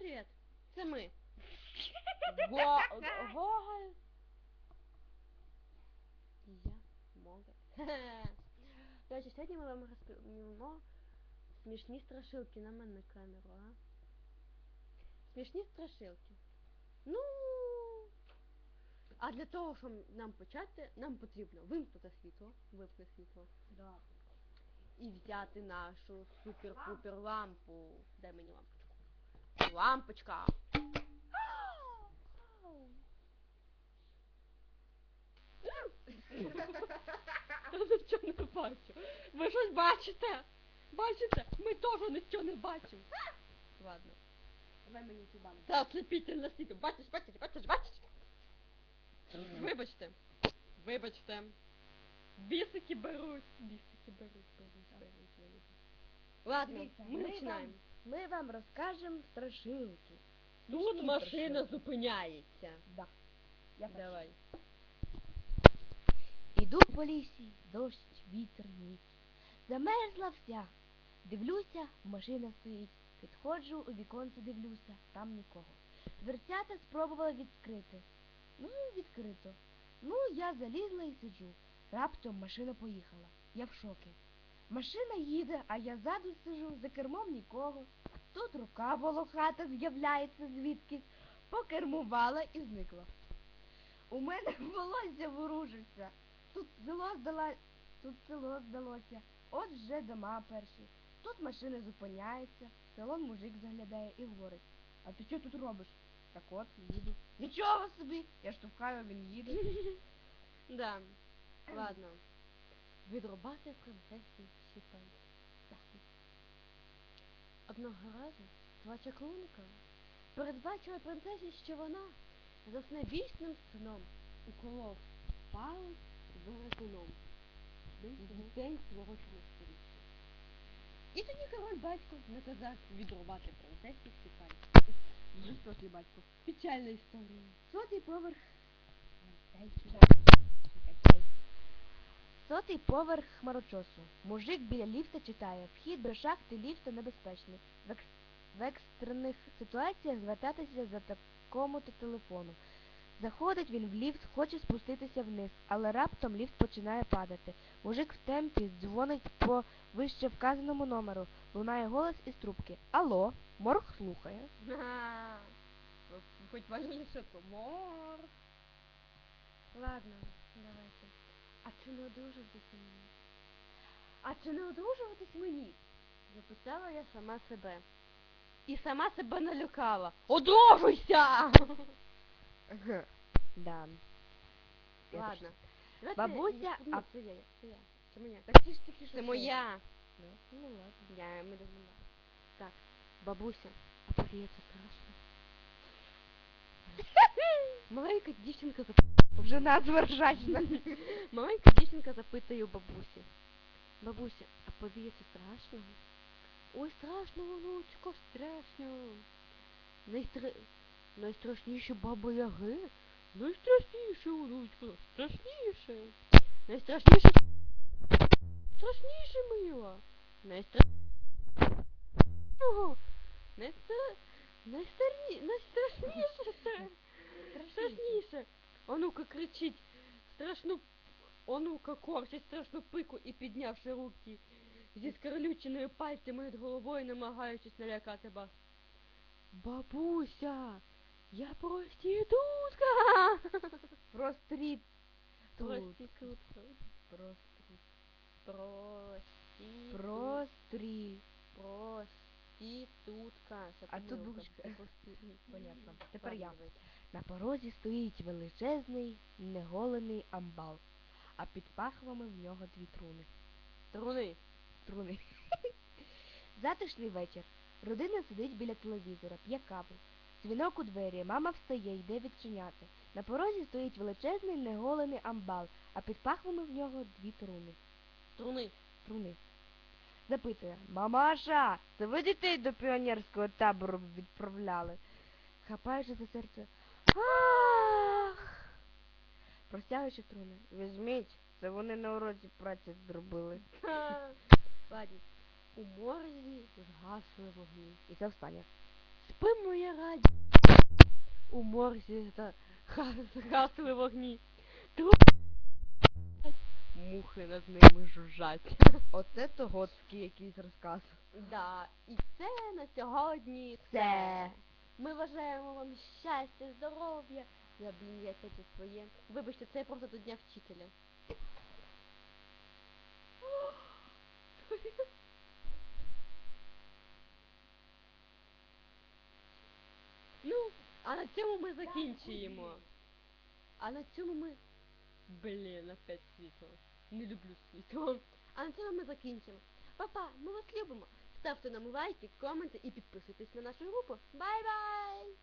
привіт! Це ми. Го... Гоголь. І я Моголь. До речі, сьогодні ми вам розповімо смішні страшилки на мене камеру, а? Смішні страшилки. Ну. А для того, щоб нам почати, нам потрібно вимкнути світло, вимкнути світло. Да. І взяти нашу супер-пупер лампу. Дай мені лампочку. Лампочка. Я нічого не бачу. Ви щось бачите? Бачите? Ми теж нічого не бачимо. Ладно. Давай мені цю банку. Та ослепительно світло. Бачиш, бачиш, бачиш, бачиш. Вибачте. Вибачте. Бісики беруть. Бісики беруть, беруть, беруть, беруть. Ладно, Дивіться, ми ми починаємо. Ми вам розкажемо страшилки. Тут Смішні машина страшилки. зупиняється. Да. Я. Давай. Іду по лісі, дощ, вітер, ніч. Замерзла вся. Дивлюся, машина стоїть. Підходжу у віконце, дивлюся, там нікого. Дверцята спробувала відкрити. Ну, відкрито. Ну, я залізла і сиджу. Раптом машина поїхала. Я в шокі. Машина їде, а я ззаду сижу, за кермом нікого. Тут рука волохата з'являється звідкись, покермувала і зникла. У мене волосся ворушиться. Тут село здала... тут село здалося. От вже дома перші. Тут машина зупиняється, в салон мужик заглядає і говорить. А ти що тут робиш? Так от, їду. Нічого собі! Я штовхаю, він їде. Да. Ладно. Відрубати принцесі Сіпай. Одного разу два чаклунника передбачили принцесі, що вона за снебічним сном уколов палець в день свого чоловіччя. І тоді король батько наказав відрубати принцесі Сіпай. Жорстокий батько. Печальна історія. Сотий поверх. Сотий поверх хмарочосу. Мужик біля ліфта читає. Вхід до шахти ліфта небезпечний. В, екс... в екстрених ситуаціях звертатися за такому-то телефону. Заходить він в ліфт, хоче спуститися вниз, але раптом ліфт починає падати. Мужик в темпі дзвонить по вище вказаному номеру. Лунає голос із трубки. Алло, морг слухає. Хоч важніше, то мор. Ладно, давайте. А чи не одружуватись мені? А чи не одружуватись мені? Записала я сама себе. І сама себе налякала. Одружуйся! Да. Ладно. Давайте Бабуся, а- це я, це я. Це моя. Так ти ж таки Це моя. Ну ладно. Я ми дозволяємо. Так, бабуся, а тобі це страшно? Маленька дівчинка зап- Вже надзвержачна. Маленька дівчинка запитує у бабусі. Бабуся, а повіється страшно? Ой, страшно, внучко, страшно. Найстра... Найстрашніше баба Яги. Найстрашніше, внучко, страшніше. Найстрашніше. Страшніше мила. Найстра... Ого. Найстра... Найстрашніше. стра- Страшніше. Онука кричить страшну онука корчить страшну пику і піднявши руки зі скарлюченою пальцями над головою, намагаючись налякати вас. Бабуся, я проститутка. Простріт. Тут. Проститутка. Простріт. Проститутка. Прострі. Проститутка. А тут буквочка. Понятно. Тепер я. На порозі стоїть величезний, неголений амбал, а під пахвами в нього дві труни. Труни. Труни. Затишний вечір. Родина сидить біля телевізора, п'є каву. Дзвінок у двері, мама встає, йде відчиняти. На порозі стоїть величезний неголений амбал, а під пахвами в нього дві труни. Труни. Труни. Запитує, мамаша, це ви дітей до піонерського табору відправляли? Хапаючи за серце. Ах! Простягуючи труни. Візьміть, це вони на уроці праці зробили. Ладно. У морзі згасли вогні. І це останнє. спи моя раді. У морзі згасли вогні. Тру... Мухи над ними жужжать. Оце то готський якийсь розказ. Да, і це на сьогодні все. Ми бажаємо вам щастя, здоров'я. Я, блін, я це своє. Вибачте, це просто до дня вчителя. Ну, а на цьому ми закінчуємо. А на цьому ми. Блін, опять світло. Не люблю світло. А на цьому ми закінчимо. Папа, ми вас любимо. Ставте нам лайки, коменти і підписуйтесь на нашу групу. Бай-бай!